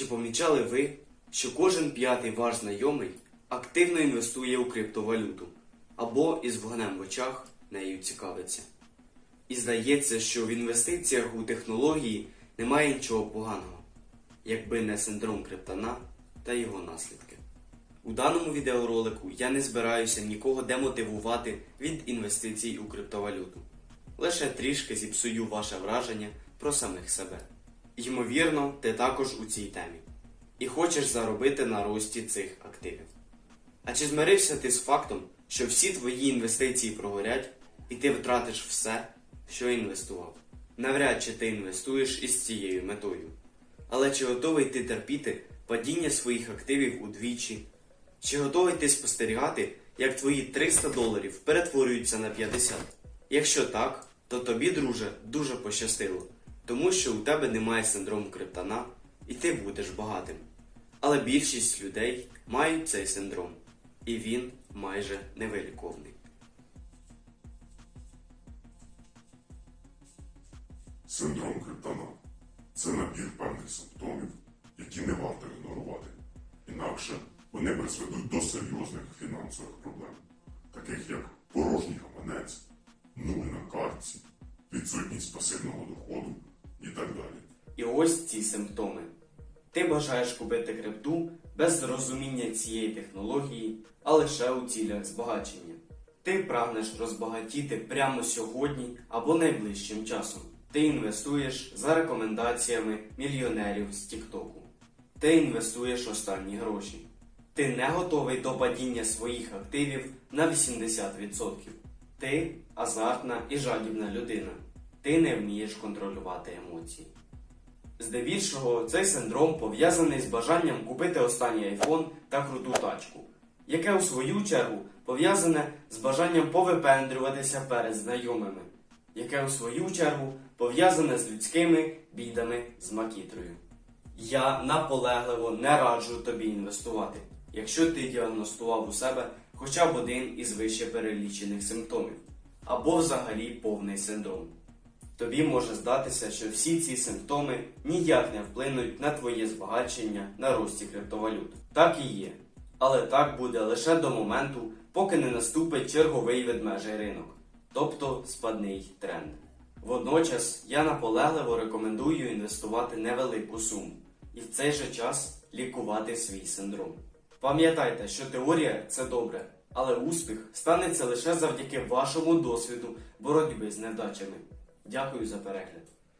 Чи помічали ви, що кожен п'ятий ваш знайомий активно інвестує у криптовалюту або із вогнем в очах нею цікавиться? І здається, що в інвестиціях у технології немає нічого поганого, якби не синдром криптона та його наслідки. У даному відеоролику я не збираюся нікого демотивувати від інвестицій у криптовалюту. Лише трішки зіпсую ваше враження про самих себе. Ймовірно, ти також у цій темі і хочеш заробити на рості цих активів. А чи змирився ти з фактом, що всі твої інвестиції прогорять і ти втратиш все, що інвестував? Навряд чи ти інвестуєш із цією метою. Але чи готовий ти терпіти падіння своїх активів удвічі? Чи готовий ти спостерігати, як твої 300 доларів перетворюються на 50? Якщо так, то тобі, друже, дуже пощастило, тому що у тебе немає синдрому криптона і ти будеш багатим. Але більшість людей мають цей синдром, і він майже невиліковний. Синдром криптона це набір певних симптомів, які не варто ігнорувати. Інакше вони призведуть до серйозних фінансових проблем, таких як порожній гаманець, нуль на картці, відсутність пасивного доходу і так далі. І ось ці симптоми. Ти бажаєш купити крипту без розуміння цієї технології, а лише у цілях збагачення. Ти прагнеш розбагатіти прямо сьогодні або найближчим часом. Ти інвестуєш за рекомендаціями мільйонерів з Тіктоку. Ти інвестуєш останні гроші. Ти не готовий до падіння своїх активів на 80%. Ти азартна і жадібна людина. Ти не вмієш контролювати емоції. Здебільшого, цей синдром пов'язаний з бажанням купити останній айфон та круту тачку, яке у свою чергу пов'язане з бажанням повипендрюватися перед знайомими, яке у свою чергу пов'язане з людськими бідами з макітрою. Я наполегливо не раджу тобі інвестувати, якщо ти діагностував у себе хоча б один із вище перелічених симптомів, або взагалі повний синдром. Тобі може здатися, що всі ці симптоми ніяк не вплинуть на твоє збагачення на рості криптовалют. Так і є. Але так буде лише до моменту, поки не наступить черговий ведмежий ринок, тобто спадний тренд. Водночас я наполегливо рекомендую інвестувати невелику суму і в цей же час лікувати свій синдром. Пам'ятайте, що теорія це добре, але успіх станеться лише завдяки вашому досвіду боротьби з невдачами. Дякую за перегляд.